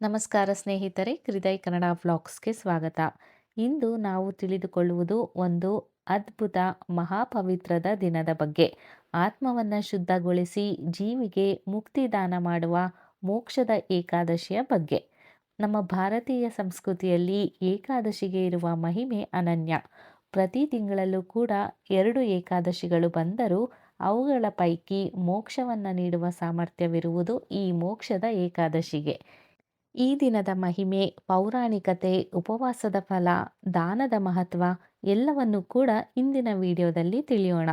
ನಮಸ್ಕಾರ ಸ್ನೇಹಿತರೆ, ಹೃದಯ ಕನ್ನಡ ವ್ಲಾಗ್ಸ್ಗೆ ಸ್ವಾಗತ. ಇಂದು ನಾವು ತಿಳಿದುಕೊಳ್ಳುವುದು ಒಂದು ಅದ್ಭುತ ಮಹಾಪವಿತ್ರದ ದಿನದ ಬಗ್ಗೆ. ಆತ್ಮವನ್ನು ಶುದ್ಧಗೊಳಿಸಿ ಜೀವಿಗೆ ಮುಕ್ತಿದಾನ ಮಾಡುವ ಮೋಕ್ಷದ ಏಕಾದಶಿಯ ಬಗ್ಗೆ. ನಮ್ಮ ಭಾರತೀಯ ಸಂಸ್ಕೃತಿಯಲ್ಲಿ ಏಕಾದಶಿಗೆ ಇರುವ ಮಹಿಮೆ ಅನನ್ಯ. ಪ್ರತಿ ತಿಂಗಳಲ್ಲೂ ಕೂಡ ಎರಡು ಏಕಾದಶಿಗಳು ಬಂದರೂ ಅವುಗಳ ಪೈಕಿ ಮೋಕ್ಷವನ್ನು ನೀಡುವ ಸಾಮರ್ಥ್ಯವಿರುವುದು ಈ ಮೋಕ್ಷದ ಏಕಾದಶಿಗೆ. ಈ ದಿನದ ಮಹಿಮೆ, ಪೌರಾಣಿಕತೆ, ಉಪವಾಸದ ಫಲ, ದಾನದ ಮಹತ್ವ ಎಲ್ಲವನ್ನು ಕೂಡ ಇಂದಿನ ವಿಡಿಯೋದಲ್ಲಿ ತಿಳಿಯೋಣ.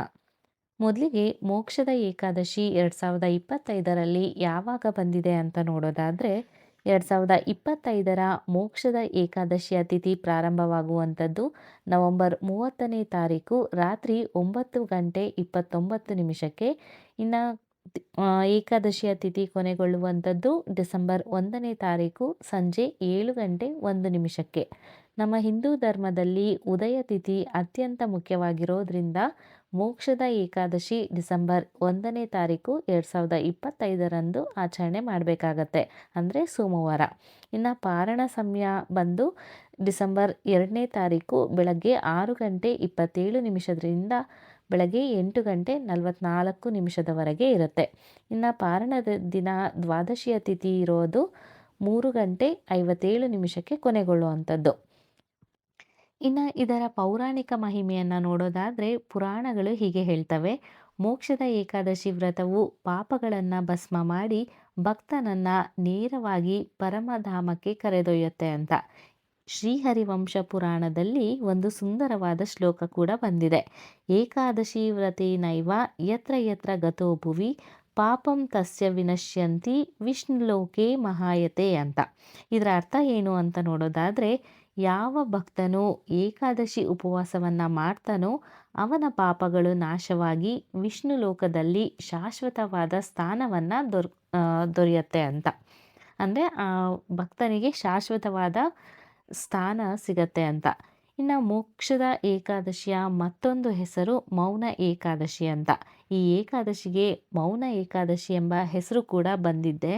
ಮೊದಲಿಗೆ ಮೋಕ್ಷದ ಏಕಾದಶಿ ಎರಡು ಸಾವಿರದ ಇಪ್ಪತ್ತೈದರಲ್ಲಿ ಯಾವಾಗ ಬಂದಿದೆ ಅಂತ ನೋಡೋದಾದರೆ, ಎರಡು ಸಾವಿರದ ಇಪ್ಪತ್ತೈದರ ಮೋಕ್ಷದ ಏಕಾದಶಿಯ ತಿಥಿ ಪ್ರಾರಂಭವಾಗುವಂಥದ್ದು ನವೆಂಬರ್ ಮೂವತ್ತನೇ ತಾರೀಕು ರಾತ್ರಿ ಒಂಬತ್ತು ಗಂಟೆ ಇಪ್ಪತ್ತೊಂಬತ್ತು ನಿಮಿಷಕ್ಕೆ. ಇನ್ನು ಏಕಾದಶಿಯ ತಿಥಿ ಕೊನೆಗೊಳ್ಳುವಂಥದ್ದು ಡಿಸೆಂಬರ್ ಒಂದನೇ ತಾರೀಕು ಸಂಜೆ ಏಳು ಗಂಟೆ ಒಂದು ನಿಮಿಷಕ್ಕೆ. ನಮ್ಮ ಹಿಂದೂ ಧರ್ಮದಲ್ಲಿ ಉದಯ ತಿಥಿ ಅತ್ಯಂತ ಮುಖ್ಯವಾಗಿರೋದ್ರಿಂದ ಮೋಕ್ಷದ ಏಕಾದಶಿ ಡಿಸೆಂಬರ್ ಒಂದನೇ ತಾರೀಕು ಎರಡು ಸಾವಿರದ ಇಪ್ಪತ್ತೈದರಂದು ಆಚರಣೆ ಮಾಡಬೇಕಾಗತ್ತೆ, ಅಂದರೆ ಸೋಮವಾರ. ಇನ್ನು ಪಾರಣ ಸಮಯ ಬಂದು ಡಿಸೆಂಬರ್ ಎರಡನೇ ತಾರೀಕು ಬೆಳಗ್ಗೆ ಆರು ಗಂಟೆ ಇಪ್ಪತ್ತೇಳು ನಿಮಿಷದಿಂದ ಬೆಳಗ್ಗೆ ಎಂಟು ಗಂಟೆ ನಲವತ್ನಾಲ್ಕು ನಿಮಿಷದವರೆಗೆ ಇರುತ್ತೆ. ಇನ್ನು ಪಾರಣದ ದಿನ ದ್ವಾದಶಿಯ ತಿಥಿ ಇರೋದು ಮೂರು ಗಂಟೆ ಐವತ್ತೇಳು ನಿಮಿಷಕ್ಕೆ ಕೊನೆಗೊಳ್ಳುವಂಥದ್ದು. ಇನ್ನು ಇದರ ಪೌರಾಣಿಕ ಮಹಿಮೆಯನ್ನು ನೋಡೋದಾದರೆ ಪುರಾಣಗಳು ಹೀಗೆ ಹೇಳ್ತವೆ. ಮೋಕ್ಷದ ಏಕಾದಶಿ ವ್ರತವು ಪಾಪಗಳನ್ನು ಭಸ್ಮ ಮಾಡಿ ಭಕ್ತನನ್ನು ನೇರವಾಗಿ ಪರಮಧಾಮಕ್ಕೆ ಕರೆದೊಯ್ಯುತ್ತೆ ಅಂತ. ಶ್ರೀಹರಿವಂಶ ಪುರಾಣದಲ್ಲಿ ಒಂದು ಸುಂದರವಾದ ಶ್ಲೋಕ ಕೂಡ ಬಂದಿದೆ. ಏಕಾದಶಿ ವ್ರತೇನೈವ ಯತ್ರ ಯತ್ರ ಗತೋ ಭುವಿ ಪಾಪಂ ತಸ್ಯ ವಿನಶ್ಯಂತಿ ವಿಷ್ಣು ವಿಷ್ಣುಲೋಕೆ ಮಹಾಯತೆ ಅಂತ. ಇದರ ಅರ್ಥ ಏನು ಅಂತ ನೋಡೋದಾದರೆ ಯಾವ ಭಕ್ತನು ಏಕಾದಶಿ ಉಪವಾಸವನ್ನು ಮಾಡ್ತಾನೋ ಅವನ ಪಾಪಗಳು ನಾಶವಾಗಿ ವಿಷ್ಣು ಲೋಕದಲ್ಲಿ ಶಾಶ್ವತವಾದ ಸ್ಥಾನವನ್ನು ದೊರ್ ದೊರೆಯುತ್ತೆ ಅಂತ. ಅಂದರೆ ಭಕ್ತನಿಗೆ ಶಾಶ್ವತವಾದ ಸ್ಥಾನ ಸಿಗತ್ತೆ ಅಂತ. ಇನ್ನು ಮೋಕ್ಷದ ಏಕಾದಶಿಯ ಮತ್ತೊಂದು ಹೆಸರು ಮೌನ ಏಕಾದಶಿ ಅಂತ. ಈ ಏಕಾದಶಿಗೆ ಮೌನ ಏಕಾದಶಿ ಎಂಬ ಹೆಸರು ಕೂಡ ಬಂದಿದ್ದೆ.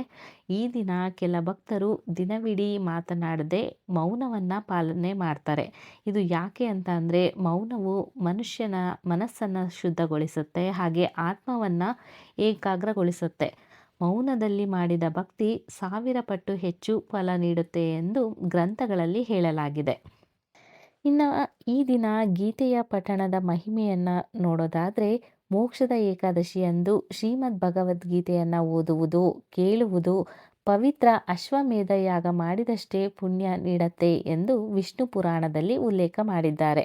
ಈ ದಿನ ಕೆಲ ಭಕ್ತರು ದಿನವಿಡೀ ಮಾತನಾಡದೆ ಮೌನವನ್ನು ಪಾಲನೆ ಮಾಡ್ತಾರೆ. ಇದು ಯಾಕೆ ಅಂತ ಅಂದರೆ ಮೌನವು ಮನುಷ್ಯನ ಮನಸ್ಸನ್ನು ಶುದ್ಧಗೊಳಿಸುತ್ತೆ, ಹಾಗೆ ಆತ್ಮವನ್ನು ಏಕಾಗ್ರಗೊಳಿಸುತ್ತೆ. ಮೌನದಲ್ಲಿ ಮಾಡಿದ ಭಕ್ತಿ ಸಾವಿರ ಪಟ್ಟು ಹೆಚ್ಚು ಫಲ ನೀಡುತ್ತೆ ಎಂದು ಗ್ರಂಥಗಳಲ್ಲಿ ಹೇಳಲಾಗಿದೆ. ಇನ್ನು ಈ ದಿನ ಗೀತೆಯ ಪಠಣದ ಮಹಿಮೆಯನ್ನು ನೋಡೋದಾದರೆ ಮೋಕ್ಷದ ಏಕಾದಶಿಯಂದು ಶ್ರೀಮದ್ ಭಗವದ್ಗೀತೆಯನ್ನು ಓದುವುದು, ಕೇಳುವುದು, ಪವಿತ್ರ ಅಶ್ವಮೇಧ ಯಾಗ ಮಾಡಿದಷ್ಟೇ ಪುಣ್ಯ ನೀಡತ್ತೆ ಎಂದು ವಿಷ್ಣು ಪುರಾಣದಲ್ಲಿ ಉಲ್ಲೇಖ ಮಾಡಿದ್ದಾರೆ.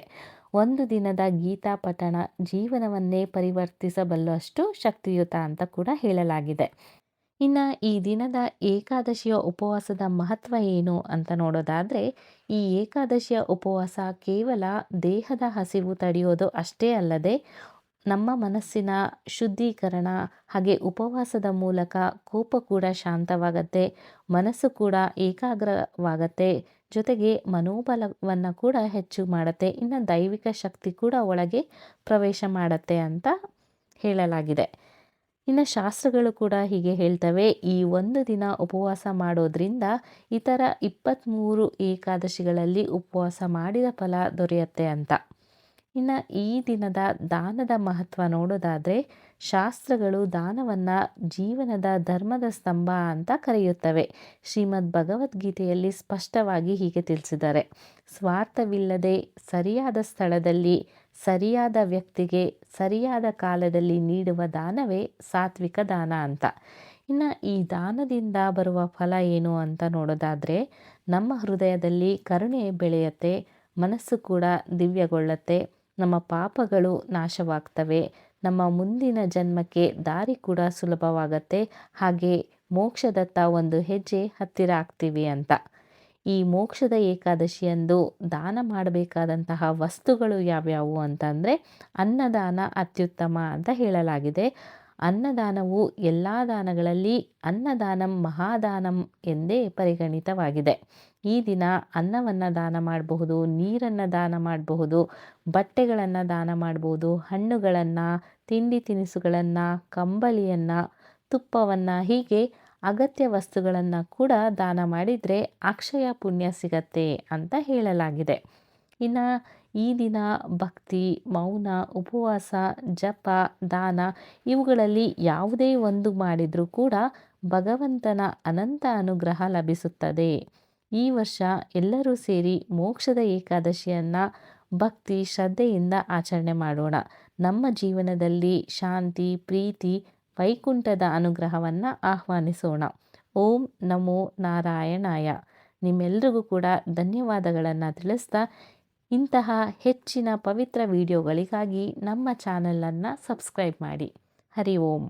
ಒಂದು ದಿನದ ಗೀತಾ ಪಠಣ ಜೀವನವನ್ನೇ ಪರಿವರ್ತಿಸಬಲ್ಲಷ್ಟು ಶಕ್ತಿಯುತ ಅಂತ ಕೂಡ ಹೇಳಲಾಗಿದೆ. ಇನ್ನು ಈ ದಿನದ ಏಕಾದಶಿಯ ಉಪವಾಸದ ಮಹತ್ವ ಏನು ಅಂತ ನೋಡೋದಾದರೆ, ಈ ಏಕಾದಶಿಯ ಉಪವಾಸ ಕೇವಲ ದೇಹದ ಹಸಿವು ತಡೆಯೋದು ಅಷ್ಟೇ ಅಲ್ಲದೆ, ನಮ್ಮ ಮನಸ್ಸಿನ ಶುದ್ಧೀಕರಣ ಹಾಗೆ ಉಪವಾಸದ ಮೂಲಕ ಕೋಪ ಕೂಡ ಶಾಂತವಾಗತ್ತೆ, ಮನಸ್ಸು ಕೂಡ ಏಕಾಗ್ರವಾಗತ್ತೆ, ಜೊತೆಗೆ ಮನೋಬಲವನ್ನು ಕೂಡ ಹೆಚ್ಚು ಮಾಡುತ್ತೆ, ಇನ್ನು ದೈವಿಕ ಶಕ್ತಿ ಕೂಡ ಒಳಗೆ ಪ್ರವೇಶ ಮಾಡುತ್ತೆ ಅಂತ ಹೇಳಲಾಗಿದೆ. ಇನ್ನು ಶಾಸ್ತ್ರಗಳು ಕೂಡ ಹೀಗೆ ಹೇಳ್ತವೆ, ಈ ಒಂದು ದಿನ ಉಪವಾಸ ಮಾಡೋದ್ರಿಂದ ಇತರ ಇಪ್ಪತ್ತ್ಮೂರು ಏಕಾದಶಿಗಳಲ್ಲಿ ಉಪವಾಸ ಮಾಡಿದ ಫಲ ದೊರೆಯುತ್ತೆ ಅಂತ. ಇನ್ನು ಈ ದಿನದ ದಾನದ ಮಹತ್ವ ನೋಡೋದಾದರೆ, ಶಾಸ್ತ್ರಗಳು ದಾನವನ್ನು ಜೀವನದ ಧರ್ಮದ ಸ್ತಂಭ ಅಂತ ಕರೆಯುತ್ತವೆ. ಶ್ರೀಮದ್ ಭಗವದ್ಗೀತೆಯಲ್ಲಿ ಸ್ಪಷ್ಟವಾಗಿ ಹೀಗೆ ತಿಳಿಸಿದ್ದಾರೆ. ಸ್ವಾರ್ಥವಿಲ್ಲದೆ ಸರಿಯಾದ ಸ್ಥಳದಲ್ಲಿ ಸರಿಯಾದ ವ್ಯಕ್ತಿಗೆ ಸರಿಯಾದ ಕಾಲದಲ್ಲಿ ನೀಡುವ ದಾನವೇ ಸಾತ್ವಿಕ ದಾನ ಅಂತ. ಇನ್ನು ಈ ದಾನದಿಂದ ಬರುವ ಫಲ ಏನು ಅಂತ ನೋಡೋದಾದರೆ, ನಮ್ಮ ಹೃದಯದಲ್ಲಿ ಕರುಣೆ ಬೆಳೆಯುತ್ತೆ, ಮನಸ್ಸು ಕೂಡ ದಿವ್ಯಗೊಳ್ಳುತ್ತೆ, ನಮ್ಮ ಪಾಪಗಳು ನಾಶವಾಗ್ತವೆ, ನಮ್ಮ ಮುಂದಿನ ಜನ್ಮಕ್ಕೆ ದಾರಿ ಕೂಡ ಸುಲಭವಾಗತ್ತೆ, ಹಾಗೆ ಮೋಕ್ಷದತ್ತ ಒಂದು ಹೆಜ್ಜೆ ಹತ್ತಿರ ಆಗ್ತೀವಿ ಅಂತ. ಈ ಮೋಕ್ಷದ ಏಕಾದಶಿಯಂದು ದಾನ ಮಾಡಬೇಕಾದಂತಹ ವಸ್ತುಗಳು ಯಾವ್ಯಾವು ಅಂತಂದರೆ ಅನ್ನದಾನ ಅತ್ಯುತ್ತಮ ಅಂತ ಹೇಳಲಾಗಿದೆ. ಅನ್ನದಾನವು ಎಲ್ಲ ದಾನಗಳಲ್ಲಿ ಅನ್ನದಾನಂ ಮಹಾದಾನಂ ಎಂದೇ ಪರಿಗಣಿತವಾಗಿದೆ. ಈ ದಿನ ಅನ್ನವನ್ನು ದಾನ ಮಾಡಬಹುದು, ನೀರನ್ನು ದಾನ ಮಾಡಬಹುದು, ಬಟ್ಟೆಗಳನ್ನು ದಾನ ಮಾಡಬಹುದು, ಹಣ್ಣುಗಳನ್ನು, ತಿಂಡಿ ತಿನಿಸುಗಳನ್ನು, ಕಂಬಳಿಯನ್ನು, ತುಪ್ಪವನ್ನು ಹೀಗೆ ಅಗತ್ಯ ವಸ್ತುಗಳನ್ನು ಕೂಡ ದಾನ ಮಾಡಿದರೆ ಅಕ್ಷಯ ಪುಣ್ಯ ಸಿಗತ್ತೆ ಅಂತ ಹೇಳಲಾಗಿದೆ. ಇನ್ನು ಈ ದಿನ ಭಕ್ತಿ, ಮೌನ, ಉಪವಾಸ, ಜಪ, ದಾನ ಇವುಗಳಲ್ಲಿ ಯಾವುದೇ ಒಂದು ಮಾಡಿದರೂ ಕೂಡ ಭಗವಂತನ ಅನಂತ ಅನುಗ್ರಹ ಲಭಿಸುತ್ತದೆ. ಈ ವರ್ಷ ಎಲ್ಲರೂ ಸೇರಿ ಮೋಕ್ಷದ ಏಕಾದಶಿಯನ್ನು ಭಕ್ತಿ, ಶ್ರದ್ಧೆಯಿಂದ ಆಚರಣೆ ಮಾಡೋಣ. ನಮ್ಮ ಜೀವನದಲ್ಲಿ ಶಾಂತಿ, ಪ್ರೀತಿ ವೈಕುಂಠದ ಅನುಗ್ರಹವನ್ನು ಆಹ್ವಾನಿಸೋಣ. ಓಂ ನಮೋ ನಾರಾಯಣಾಯ. ನಿಮ್ಮೆಲ್ರಿಗೂ ಕೂಡ ಧನ್ಯವಾದಗಳನ್ನು ತಿಳಿಸ್ತಾ ಇಂತಹ ಹೆಚ್ಚಿನ ಪವಿತ್ರ ವಿಡಿಯೋಗಳಿಗಾಗಿ ನಮ್ಮ ಚಾನಲನ್ನು ಸಬ್ಸ್ಕ್ರೈಬ್ ಮಾಡಿ. ಹರಿ ಓಂ.